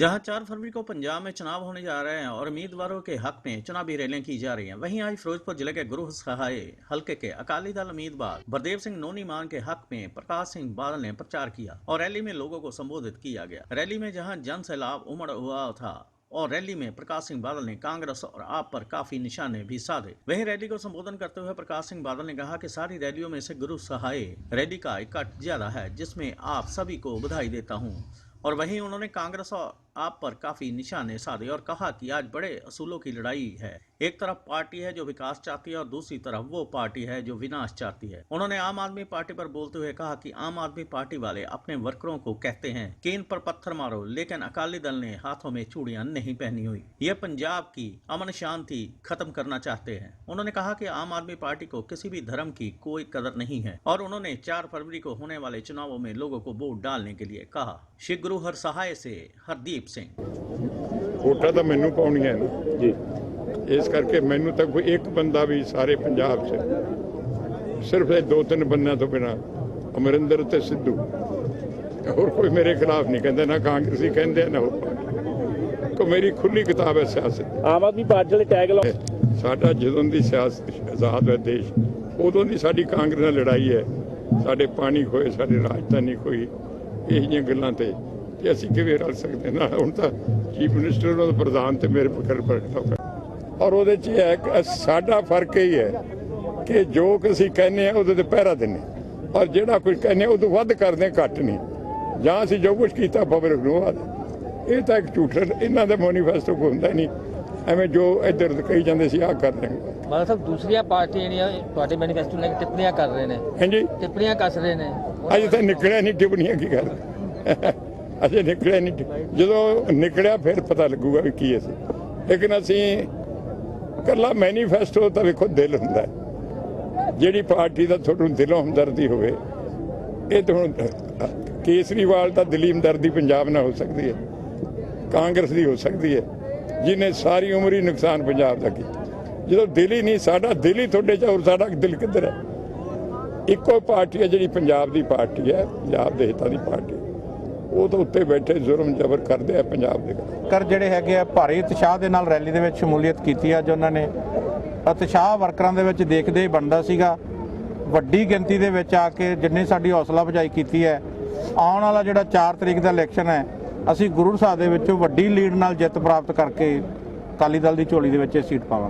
जहाँ चार फरवरी को पंजाब में चुनाव होने जा रहे हैं और उम्मीदवारों के हक में चुनावी रैलियाँ की जा रही हैं। वहीं आज फिरोजपुर ज़िले के गुरु सहाय हल्के के अकाली दल उम्मीदवार बलदेव सिंह नोनी मान के हक में प्रकाश सिंह बादल ने प्रचार किया और रैली में लोगों को संबोधित किया गया। रैली में जहाँ जन सैलाब उमड़ हुआ था और रैली में प्रकाश सिंह बादल ने कांग्रेस और आप पर काफ़ी निशाने भी साधे। वहीं रैली को संबोधन करते हुए प्रकाश सिंह बादल ने कहा कि सारी रैलियों में से गुरु सहाय रैली का इकट्ठ ज़्यादा है, जिसमें आप सभी को बधाई देता हूँ। और वहीं उन्होंने कांग्रेस और आप पर काफ़ी निशाने साधे और कहा कि आज बड़े असूलों की लड़ाई है। एक तरफ़ पार्टी है जो विकास चाहती है और दूसरी तरफ़ वो पार्टी है जो विनाश चाहती है। उन्होंने आम आदमी पार्टी पर बोलते हुए कहा कि आम आदमी पार्टी वाले अपने वर्करों को कहते हैं, कि इन पर पत्थर मारो, लेकिन अकाली दल ने हाथों में चूड़ियाँ नहीं पहनी हुई। ये पंजाब की अमन शांति खत्म करना चाहते हैं। उन्होंने कहा कि आम आदमी पार्टी को किसी भी धर्म की कोई कदर नहीं है और उन्होंने चार फरवरी को होने वाले चुनावों में लोगों को वोट डालने के लिए कहा। श्री गुरु हर सहाय से हरदीप सिंह ਵੋਟਾਂ ਤਾਂ ਮੈਨੂੰ ਪਾਉਣੀਆਂ ਨੇ। ਜੀ। ਇਸ ਕਰਕੇ ਮੈਨੂੰ ਤਾਂ ਕੋਈ ਇੱਕ ਬੰਦਾ ਵੀ ਸਾਰੇ ਪੰਜਾਬ 'ਚ ਸਿਰਫ ਇਹ ਦੋ ਤਿੰਨ ਬੰਦਿਆਂ ਤੋਂ ਬਿਨਾ ਅਮਰਿੰਦਰ ਤੇ ਸਿੱਧੂ। ਹੋਰ ਕੋਈ ਮੇਰੇ ਖਿਲਾਫ ਨਹੀਂ ਕਹਿੰਦੇ ਨਾ ਕਾਂਗਰਸੀ ਕਹਿੰਦੇ ਨਾ ਹੋਰ। ਕੋ ਮੇਰੀ ਖੁੱਲੀ ਕਿਤਾਬ ਹੈ ਸਿਆਸਤ। ਆਮ ਆਦਮੀ ਪਾਰਟੀ ਵਾਲੇ ਟੈਗ ਲਾ ਸਾਡਾ ਜਦੋਂ ਦੀ ਸਿਆਸਤ ਆਜ਼ਾਦ ਹੈ ਦੇਸ਼ ਉਦੋਂ ਦੀ ਸਾਡੀ ਕਾਂਗਰਸ ਨਾਲ ਲੜਾਈ ਹੈ। ਸਾਡੇ ਪਾਣੀ ਖੋਏ ਸਾਡੇ ਰਾਜਧਾਨੀ ਖੋਈ। ਇਹ ਜਿਹੀਆਂ ਗੱਲਾਂ ਤੇ ਕਿ ਅਸੀਂ ਕਿਵੇਂ ਰਲ ਸਕਦੇ? ਨਾਲ ਹੁਣ ਤਾਂ ਚੀਫ ਮਿਨਿਸਟਰ ਉਹਨਾਂ ਦਾ ਪ੍ਰਧਾਨ ਤੇ ਮੇਰੇ ਪਕੜ ਪਰ ਔਰ ਉਹਦੇ ਚ ਇਹ ਹੈ ਕਿ ਸਾਡਾ ਫ਼ਰਕ ਇਹ ਹੈ ਕਿ ਜੋ ਕੁ ਅਸੀਂ ਕਹਿੰਦੇ ਆ ਉਹਦੇ ਤੇ ਪਹਿਰਾ ਦਿੰਦੇ ਔਰ ਜਿਹੜਾ ਕੁਝ ਕਹਿੰਦੇ ਉਹ ਤੋਂ ਵੱਧ ਕਰਦੇ ਘੱਟ ਨਹੀਂ। ਜਾਂ ਅਸੀਂ ਜੋ ਕੁਝ ਕੀਤਾ ਪਬਲਿਕ ਨੂੰ ਆ ਇਹ ਤਾਂ ਇੱਕ ਝੂਠਾ ਇਹਨਾਂ ਦਾ ਮੈਨੀਫੈਸਟੋ ਕੋਈ ਹੁੰਦਾ ਨਹੀਂ। ਐਵੇਂ ਜੋ ਇੱਧਰ ਕਹੀ ਜਾਂਦੇ ਸੀ ਆਹ ਕਰ ਦਿਆਂਗੇ ਮਾਨ ਸਾਹਿਬ ਦੂਸਰੀਆਂ ਪਾਰਟੀਆਂ ਜਿਹੜੀਆਂ ਤੁਹਾਡੇ ਮੈਨੀਫੈਸਟੋ ਲੈ ਕੇ ਟਿੱਪਣੀਆਂ ਕਰ ਰਹੇ ਨੇ। ਹਾਂਜੀ। ਟਿੱਪਣੀਆਂ ਕੱਸ ਰਹੇ ਨੇ। ਅਜੇ ਤਾਂ ਨਿਕਲਿਆ ਨਹੀਂ ਟਿੱਪਣੀਆਂ ਕੀ ਕਰ ਅਜੇ ਨਿਕਲਿਆ ਨਹੀਂ। ਜਦੋਂ ਨਿਕਲਿਆ ਫਿਰ ਪਤਾ ਲੱਗੂਗਾ ਵੀ ਕੀ ਅਸੀਂ ਲੇਕਿਨ ਅਸੀਂ ਕੱਲਾ ਮੈਨੀਫੈਸਟੋ ਤਾਂ ਵੇਖੋ ਦਿਲ ਹੁੰਦਾ ਜਿਹੜੀ ਪਾਰਟੀ ਦਾ ਤੁਹਾਨੂੰ ਦਿਲੋਂ ਹਮਦਰਦੀ ਹੋਵੇ, ਇਹ ਤਾਂ ਹੁਣ ਕੇਸਰੀਵਾਲ ਤਾਂ ਦਿੱਲੀ ਹਮਦਰਦੀ ਪੰਜਾਬ ਨਾਲ ਹੋ ਸਕਦੀ ਹੈ। ਕਾਂਗਰਸ ਦੀ ਹੋ ਸਕਦੀ ਹੈ। ਜਿਹਨੇ ਸਾਰੀ ਉਮਰ ਹੀ ਨੁਕਸਾਨ ਪੰਜਾਬ ਦਾ ਕੀਤਾ। ਜਦੋਂ ਦਿਲ ਹੀ ਨਹੀਂ, ਸਾਡਾ ਦਿਲ ਹੀ ਤੁਹਾਡੇ ਚ ਹੋਰ ਸਾਡਾ ਦਿਲ ਕਿੱਧਰ ਹੈ? ਇੱਕੋ ਪਾਰਟੀ ਹੈ ਜਿਹੜੀ ਪੰਜਾਬ ਦੀ ਪਾਰਟੀ ਹੈ, ਪੰਜਾਬ ਦੇ ਹਿੱਤਾਂ ਦੀ ਪਾਰਟੀ ਉਹ ਤਾਂ ਉੱਤੇ ਬੈਠੇ ਜ਼ੁਲਮ ਜ਼ਬਰ ਕਰਦੇ ਆ ਪੰਜਾਬ ਦੇ ਖਿਲਾਫ। ਵਰਕਰ ਜਿਹੜੇ ਹੈਗੇ ਆ, ਭਾਰੀ ਉਤਸ਼ਾਹ ਦੇ ਨਾਲ ਰੈਲੀ ਦੇ ਵਿੱਚ ਸ਼ਮੂਲੀਅਤ ਕੀਤੀ ਅੱਜ ਉਹਨਾਂ ਨੇ। ਉਤਸ਼ਾਹ ਵਰਕਰਾਂ ਦੇ ਵਿੱਚ ਦੇਖਦੇ ਹੀ ਬਣਦਾ ਸੀਗਾ। ਵੱਡੀ ਗਿਣਤੀ ਦੇ ਵਿੱਚ ਆ ਕੇ ਜਿੰਨੇ ਸਾਡੀ ਹੌਸਲਾ ਅਫਜ਼ਾਈ ਕੀਤੀ ਹੈ, ਆਉਣ ਵਾਲਾ ਜਿਹੜਾ 4 ਤਰੀਕ ਦਾ ਇਲੈਕਸ਼ਨ ਹੈ, ਅਸੀਂ ਗੁਰੂ ਸਾਹਿਬ ਦੇ ਵਿੱਚੋਂ ਵੱਡੀ ਲੀਡ ਨਾਲ ਜਿੱਤ ਪ੍ਰਾਪਤ ਕਰਕੇ ਅਕਾਲੀ ਦਲ ਦੀ ਝੋਲੀ ਦੇ ਵਿੱਚ ਇਹ ਸੀਟ ਪਾਵਾਂਗੇ।